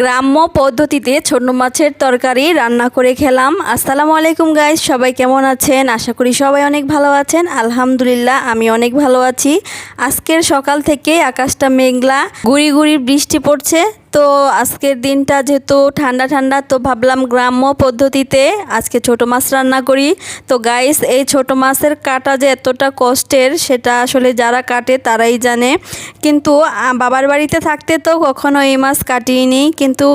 গ্রাম্য পদ্ধতিতে ছোট মাছের তরকারি রান্না করে খেলাম। আসসালামু আলাইকুম গাইজ সবাই কেমন আছেন? আশা করি সবাই অনেক ভালো আছেন। আলহামদুলিল্লাহ, আমি অনেক ভালো আছি। আজকের সকাল থেকে আকাশটা মেঘলা, গুড়ি গুড়ি বৃষ্টি পড়ছে। তো আজকের দিনটা যেহেতু ঠান্ডা ঠান্ডা, তো ভাবলাম গ্রাম্য পদ্ধতিতে আজকে ছোট মাছ রান্না করি। তো গাইস এই ছোট মাছের কাটা যে এতটা কষ্টের, সেটা আসলে যারা কাটে তারাই জানে। কিন্তু বাবার বাড়িতে থাকতে তো কখনো এই মাছ কাটিনি কিন্তু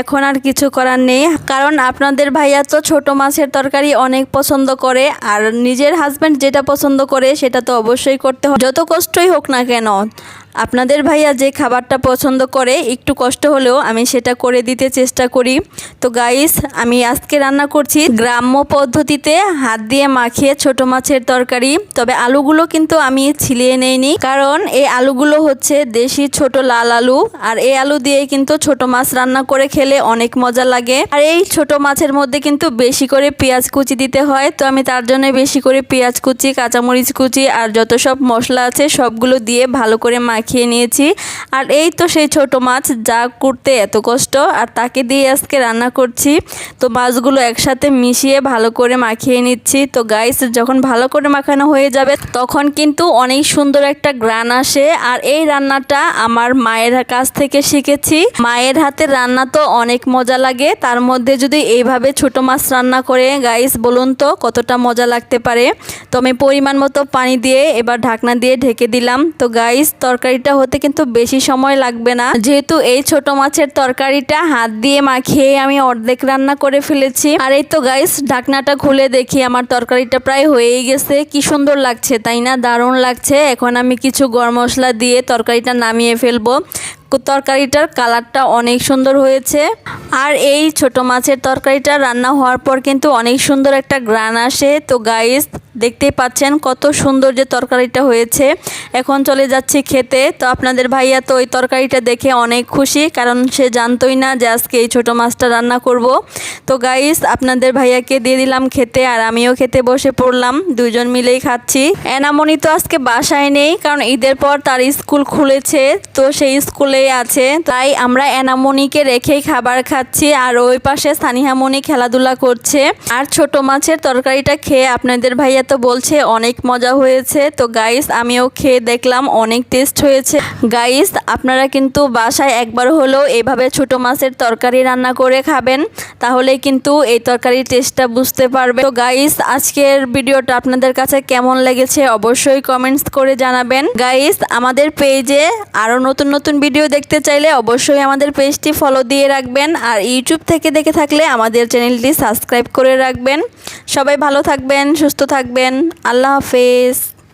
এখন আর কিছু করার নেই। কারণ আপনাদের ভাইয়া তো ছোট মাছের তরকারি অনেক পছন্দ করে, আর নিজের হাজব্যান্ড যেটা পছন্দ করে, সেটা তো অবশ্যই করতে হবে যত কষ্টই হোক না কেন আপনাদের ভাইয়া যে খাবারটা পছন্দ করে, একটু কষ্ট হলেও আমি সেটা করে দিতে চেষ্টা করি। তো গাইস আমি আজকে রান্না করছি গ্রাম্য পদ্ধতিতে হাত দিয়ে মাখিয়ে ছোট মাছের তরকারি। তবে আলুগুলো কিন্তু আমি ছিলিয়ে নেইনি, কারণ এই আলুগুলো হচ্ছে দেশি ছোট লাল আলু। আর এই আলু দিয়ে কিন্তু ছোট মাছ রান্না করে খেলে অনেক মজা লাগে। আর এই ছোট মাছের মধ্যে কিন্তু বেশি করে পেঁয়াজ কুচি দিতে হয়। তো আমি তার জন্য বেশি করে পেঁয়াজ কুচি, কাঁচামরিচ কুচি আর যত সব মশলা আছে সবগুলো দিয়ে ভালো করে মাখিয়ে নিয়েছি। আর এই তো সেই ছোট মাছ, যা করতে এত কষ্ট, আর তাকে দিয়ে আজকে রান্না করছি। তো মাছগুলো একসাথে মিশিয়ে ভালো করে মাখিয়ে নিচ্ছি। তো গাইস যখন ভালো করে মাখানো হয়ে যাবে, তখন কিন্তু অনেক সুন্দর একটা গ্রান আসে। আর এই রান্নাটা আমার মায়ের কাছ থেকে শিখেছি। মায়ের হাতের রান্না তো অনেক মজা লাগে। তার মধ্যে যদি এইভাবে ছোট মাছ রান্না করে গাইস বলুন তো কতটা মজা লাগতে পারে? তো আমি পরিমাণ মতো পানি দিয়ে এবার ঢাকনা দিয়ে ঢেকে দিলাম। তো গাইস তরকারিটা হতে কিন্তু বেশি সময় লাগবে না। যেহেতু এই ছোট মাছের তরকারিটা হাত দিয়ে মাখিয়ে আমি অর্ধেক রান্না করে ফেলেছি। আর এই তো গাইস ঢাকনাটা খুলে দেখি, আমার তরকারিটা প্রায় হয়েই গেছে। কি সুন্দর লাগছে, তাই না? দারুণ লাগছে। এখন আমি কিছু গরম মশলা দিয়ে তরকারিটা নামিয়ে ফেলব। তরকারিটার কালারটা অনেক সুন্দর হয়েছে। আর এই ছোট মাছের তরকারিটা রান্না হওয়ার পর কিন্তু অনেক সুন্দর একটা গ্রান আসে। তো গাইস দেখতেই পাচ্ছেন কত সুন্দর যে তরকারিটা হয়েছে। এখন চলে যাচ্ছি খেতে। তো আপনাদের ভাইয়া তো ওই তরকারিটা দেখে অনেক খুশি, কারণ সে জানতোই না যে আজকে এই ছোটো মাছটা রান্না করব। তো গাইস আপনাদের ভাইয়াকে দিয়ে দিলাম খেতে আর আমিও খেতে বসে পড়লাম। দুজন মিলেই খাচ্ছি। এনামনি তো আজকে বাসায় নেই, কারণ ঈদের পর তার স্কুল খুলেছে, তো সেই স্কুলেই আছে। তাই আমরা এনামনিকে রেখেই খাবার খাচ্ছি আর ওই পাশে সানিহামনি খেলাধুলা করছে। আর ছোট মাছের তরকারিটা খেয়ে আপনাদের ভাইয়া তো বলছে অনেক মজা হয়েছে। তো গাইস আমিও খেয়ে দেখলাম, অনেক টেস্ট হয়েছে। গাইস আপনারা কিন্তু বাসায় একবার হলেও এভাবে ছোট মাছের তরকারি রান্না করে খাবেন, তাহলে কিন্তু এই তরকারির টেস্টটা বুঝতে পারবে। তো গাইস আজকের ভিডিওটা আপনাদের কাছে কেমন লেগেছে অবশ্যই কমেন্টস করে জানাবেন। গাইস আমাদের পেজে আরও নতুন নতুন ভিডিও দেখতে চাইলে অবশ্যই আমাদের পেজটি ফলো দিয়ে রাখবেন আর ইউটিউব থেকে দেখে থাকলে আমাদের চ্যানেলটি সাবস্ক্রাইব করে রাখবেন। সবাই ভালো থাকবেন, সুস্থ থাকবেন। আল্লাহ হাফেজ।